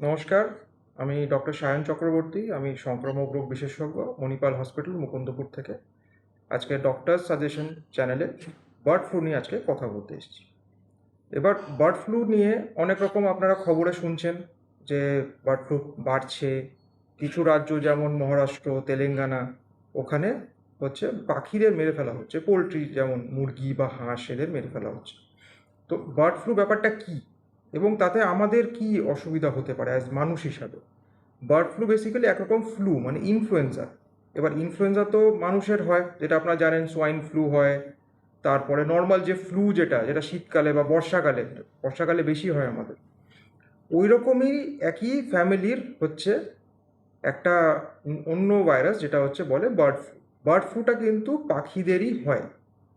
নমস্কার, আমি ডক্টর সায়ন চক্রবর্তী, আমি সংক্রামক রোগ বিশেষজ্ঞ, মণিপাল হসপিটাল, মুকুন্দপুর থেকে। আজকে ডক্টর সাজেশন চ্যানেলে বার্ড ফ্লু নিয়ে আজকে কথা বলতে এসেছি। এবার বার্ড ফ্লু নিয়ে অনেক রকম আপনারা খবরে শুনছেন যে বার্ড ফ্লু বাড়ছে। কিছু রাজ্য যেমন মহারাষ্ট্র, তেলেঙ্গানা, ওখানে হচ্ছে পাখিদের মেরে ফেলা হচ্ছে, পোলট্রি যেমন মুরগি বা হাঁস এদের মেরে ফেলা হচ্ছে। তো বার্ড ফ্লু ব্যাপারটা কী? এবং তাতে আমাদের কি অসুবিধা হতে পারে অ্যাজ মানুষ হিসাবে? বার্ড ফ্লু বেসিক্যালি একরকম ফ্লু মানে ইনফ্লুয়েঞ্জা এবার ইনফ্লুয়েঞ্জা তো মানুষের হয়, যেটা আপনারা জানেন সোয়াইন ফ্লু হয়, তারপরে নর্মাল যে ফ্লু যেটা যেটা শীতকালে বা বর্ষাকালে বর্ষাকালে বেশি হয় আমাদের। ওই রকমই একই ফ্যামিলির হচ্ছে একটা অন্য ভাইরাস যেটা হচ্ছে বলে বার্ড ফ্লু বার্ড ফ্লুটা কিন্তু পাখিদেরই হয়।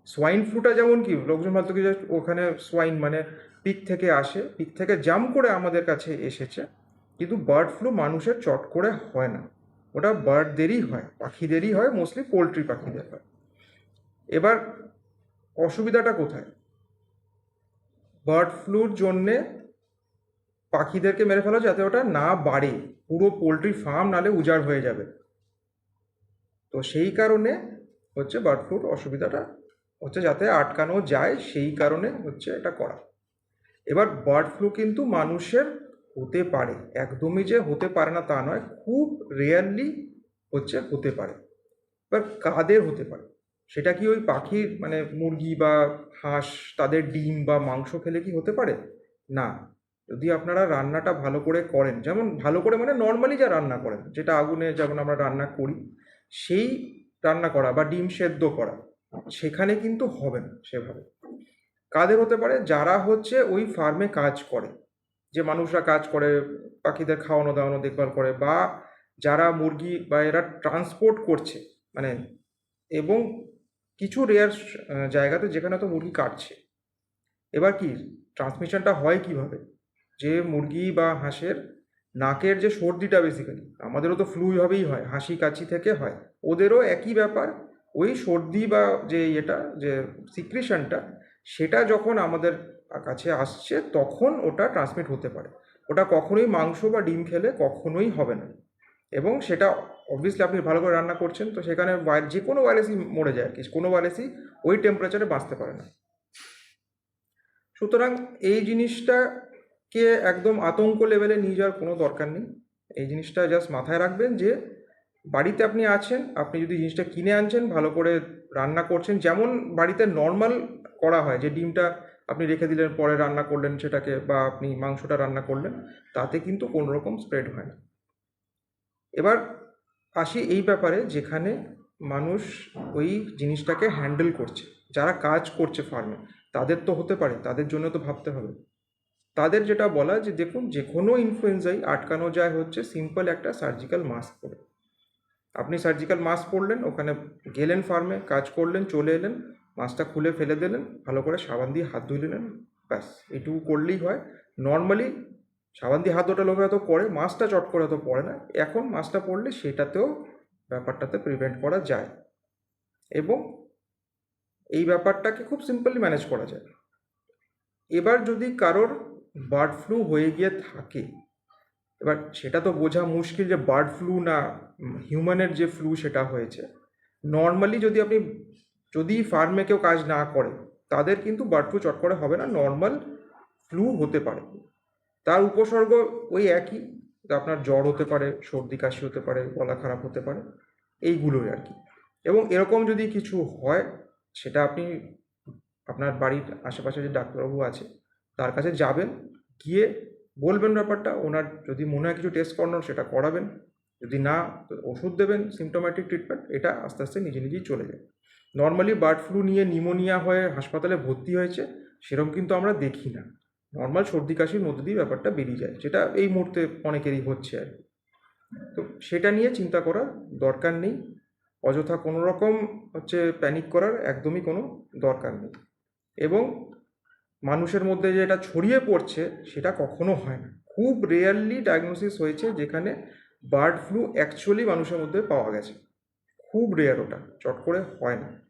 সোয়াইন ফ্লুটা যেমন কি, লোকজন ভাবতো কি ওখানে সোয়াইন মানে পিক থেকে আসে, পিক থেকে জাম করে আমাদের কাছে এসেছে, কিন্তু বার্ড ফ্লু মানুষের চট করে হয় না। ওটা বার্ডদেরই হয়, পাখিদেরই হয় মোস্টলি পোলট্রি পাখিদের হয়। এবার অসুবিধাটা কোথায়? বার্ড ফ্লুর জন্যে পাখিদেরকে মেরে ফেলা যাতে ওটা না বাড়ে, পুরো পোলট্রি ফার্ম নালে উজাড় হয়ে যাবে। তো সেই কারণে হচ্ছে বার্ড ফ্লুর অসুবিধাটা হচ্ছে যাতে আটকানো যায়, সেই কারণে হচ্ছে এটা করা। এবার বার্ড ফ্লু কিন্তু মানুষের হতে পারে, একদমই যে হতে পারে না তা নয়, খুব রেয়ারলি হচ্ছে হতে পারে। এবার কাদের হতে পারে? সেটা কি ওই পাখির মানে মুরগি বা হাঁস, তাদের ডিম বা মাংস খেলে কি হতে পারে? না। যদি আপনারা রান্নাটা ভালো করে করেন, যেমন ভালো করে মানে নর্মালি যা রান্না করেন, যেটা আগুনে যেমন আমরা রান্না করি, সেই রান্না করা বা ডিম সেদ্ধ করা সেখানে কিন্তু হবে না সেভাবে। কাদের হতে পারে? যারা হচ্ছে ওই ফার্মে কাজ করে। যে মানুষরা কাজ করে, পাখিদের খাওয়ানো দাওয়ানো, দেখভাল করে বা যারা মুরগি বা এরা ট্রান্সপোর্ট করছে মানে এবং কিছু রেয়ার জায়গাতে যেখানে তো মুরগি কাটছে। এবার কি ট্রান্সমিশনটা হয় কীভাবে? যে মুরগি বা হাঁসের নাকের যে সর্দিটা বেসিক্যালি আমাদেরও তো ফ্লু হবেই হয়, হাসি কাশি থেকে হয়। ওদেরও একই ব্যাপার ওই সর্দি বা যে এটা যে সিক্রেশনটা সেটা যখন আমাদের কাছে আসছে, তখন ওটা ট্রান্সমিট হতে পারে। ওটা কখনোই মাংস বা ডিম খেলে কখনোই হবে না। এবং সেটা অবভিয়াসলি আপনি ভালো করে রান্না করছেন, তো সেখানে যে কোনো ভাইরাসই মরে যায় আর কি। কোনো ভাইরাসই ওই টেম্পারেচারে বাঁচতে পারে না। সুতরাং এই জিনিসটাকে একদম আতঙ্ক লেভেলে নিয়ে যাওয়ার কোনো দরকার নেই। এই জিনিসটা জাস্ট মাথায় রাখবেন যে বাড়িতে আপনি আছেন, আপনি যদি জিনিসটা কিনে আনছেন, ভালো করে রান্না করছেন, যেমন বাড়িতে নর্মাল করা হয়, যে ডিমটা আপনি রেখে দিলেন, পরে রান্না করলেন সেটাকে বা আপনি মাংসটা রান্না করলেন, তাতে কিন্তু কোনো রকম স্প্রেড হয় না। এবার আসি এই ব্যাপারে যেখানে মানুষ ওই জিনিসটাকে হ্যান্ডেল করছে। যারা কাজ করছে ফার্মে তাদের তো হতে পারে, তাদের জন্য তো ভাবতে হবে। তাদের যেটা বলা যে দেখুন, যে কোনো ইনফ্লুয়েঞ্জাই আটকানো যায় হচ্ছে সিম্পল একটা সার্জিক্যাল মাস্ক পরে। আপনি সার্জিক্যাল মাস্ক পরলেন, ওখানে গেলেন ফার্মে কাজ করলেন, চলে এলেন মাস্কটা খুলে ফেলে দিলেন, ভালো করে সাবান দিয়ে হাত ধুয়ে নিলেন, ব্যাস, এটুকু করলেই হয়। নর্মালি সাবান দিয়ে হাত ধোটা লোকে হয়তো করে মাস্কটা চট করে হয়তো পড়ে না, এখন মাস্কটা পড়লে সেটাতেও ব্যাপারটাতে প্রিভেন্ট করা যায়। এবং এই ব্যাপারটাকে খুব সিম্পলি ম্যানেজ করা যায়। এবার যদি কারোর বার্ড ফ্লু হয়ে গিয়ে থাকে এবার সেটা তো বোঝা মুশকিল যে বার্ড ফ্লু না, হিউম্যানের যে ফ্লু সেটা হয়েছে। নর্মালি যদি আপনি, যদি ফার্মে কেউ কাজ না করে, তাদের কিন্তু বার্ড ফ্লু চট করে হবে না, নর্মাল ফ্লু হতে পারে। তার উপসর্গ ওই একই আপনার জ্বর হতে পারে, সর্দি কাশি হতে পারে, গলা খারাপ হতে পারে, এইগুলোই আর কি। এবং এরকম যদি কিছু হয়, সেটা আপনি, আপনার বাড়ির আশেপাশে যে ডাক্তারবাবু আছে, তার কাছে যাবেন, গিয়ে বলবেন ব্যাপারটা, ওনার যদি মনে হয় কিছু টেস্ট করানোর সেটা করাবেন, যদি না ওষুধ দেবেন সিমটোম্যাটিক ট্রিটমেন্ট এটা আস্তে আস্তে নিজে নিজেই চলে যায়। নর্মালি বার্ড ফ্লু নিয়ে নিমোনিয়া হয়ে হাসপাতালে ভর্তি হয়েছে সেরকম কিন্তু আমরা দেখি না। নর্মাল সর্দি কাশির মধ্যে দিয়ে ব্যাপারটা বেরিয়ে যায়, যেটা এই মুহূর্তে অনেকেরই হচ্ছে আর তো সেটা নিয়ে চিন্তা করার দরকার নেই, অযথা কোনো রকম হচ্ছে প্যানিক করার একদমই কোনো দরকার নেই। এবং মানুষের মধ্যে যে এটা ছড়িয়ে পড়ছে, সেটা কখনো হয় না। খুব রেয়ারলি ডায়াগনোসিস হয়েছে যেখানে বার্ড ফ্লু অ্যাকচুয়ালি মানুষের মধ্যে পাওয়া গেছে। খুব রেয়ার ওটা, চট করে হয় না।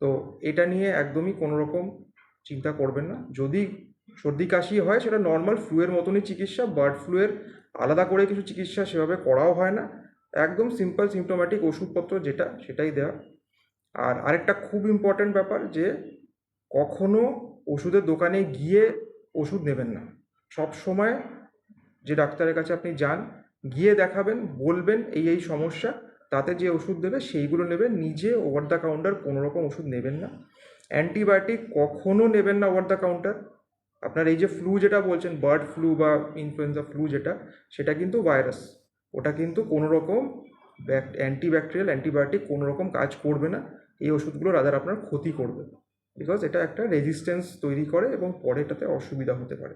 তো এটা নিয়ে একদমই কোনো রকম চিন্তা করবেন না। যদি সর্দি কাশি হয়, সেটা নর্মাল ফ্লুয়ের মতনই চিকিৎসা বার্ড ফ্লুয়ের আলাদা করে কিছু চিকিৎসা সেভাবে করাও হয় না। একদম সিম্পল সিমটোম্যাটিক ওষুধপত্র যেটা, সেটাই দেওয়া। আর আরেকটা খুব ইম্পর্ট্যান্ট ব্যাপার যে, কখনো ওষুধের দোকানে গিয়ে ওষুধ নেবেন না। সব সময় যে ডাক্তারের কাছে আপনি যান, গিয়ে দেখাবেন, বলবেন এই এই সমস্যা, তাতে যে ওষুধ দেবে সেইগুলো নেবেন, নিজে ওভার দ্য কাউন্টার কোনো রকম ওষুধ নেবেন না। অ্যান্টিবায়োটিক কখনও নেবেন না ওভার দ্য কাউন্টার আপনার এই যে ফ্লু যেটা বলছেন বার্ড ফ্লু বা ইনফ্লুয়েঞ্জা ফ্লু যেটা, সেটা কিন্তু ভাইরাস ওটা কিন্তু কোনো রকম অ্যান্টিব্যাকটেরিয়াল অ্যান্টিবায়োটিক কোনো রকম কাজ করবে না। এই ওষুধগুলো রাদার আপনার ক্ষতি করবে। বিকজ এটা একটা রেজিস্ট্যান্স তৈরি করে এবং পরে এটাতে অসুবিধা হতে পারে।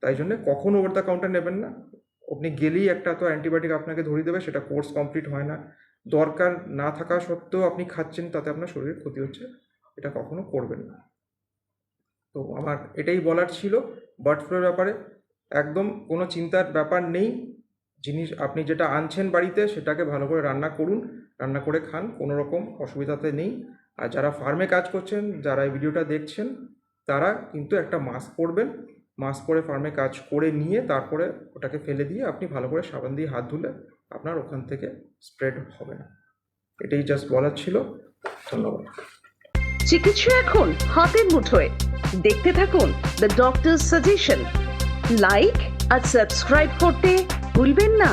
তাই জন্য কখনো ওভার দ্য কাউন্টার নেবেন না। আপনি গেলেই একটা তো অ্যান্টিবায়োটিক আপনাকে ধরিয়ে দেবে, সেটা কোর্স কমপ্লিট হয় না। দরকার না থাকা সত্ত্বেও আপনি খাচ্ছেন, তাতে আপনার শরীরের ক্ষতি হচ্ছে। এটা কখনো করবেন না। তো আমার এটাই বলার ছিল বার্ড ফ্লুর ব্যাপারে। একদম কোনো চিন্তার ব্যাপার নেই। জিনিস, আপনি যেটা আনছেন বাড়িতে, সেটাকে ভালো করে রান্না করুন। রান্না করে খান, কোনো রকম অসুবিধাতে নেই। আর যারা ফার্মে কাজ করছেন, যারা এই ভিডিওটা দেখছেন, তারা কিন্তু একটা মাস্ক পরবেন। মাস্ক পরে ফার্মে কাজ করে নিয়ে তারপরে ওটাকে ফেলে দিয়ে আপনি ভালো করে সাবান দিয়ে হাত ধুলে আপনার ওখান থেকে স্প্রেড হবে না। এটাই জাস্ট বলার ছিল। ধন্যবাদ। চিকিৎসা এখন হাতের মুঠোয়। দেখতে থাকুন দ্য ডক্টর সাজেশন লাইক আর সাবস্ক্রাইব করতে ভুলবেন না।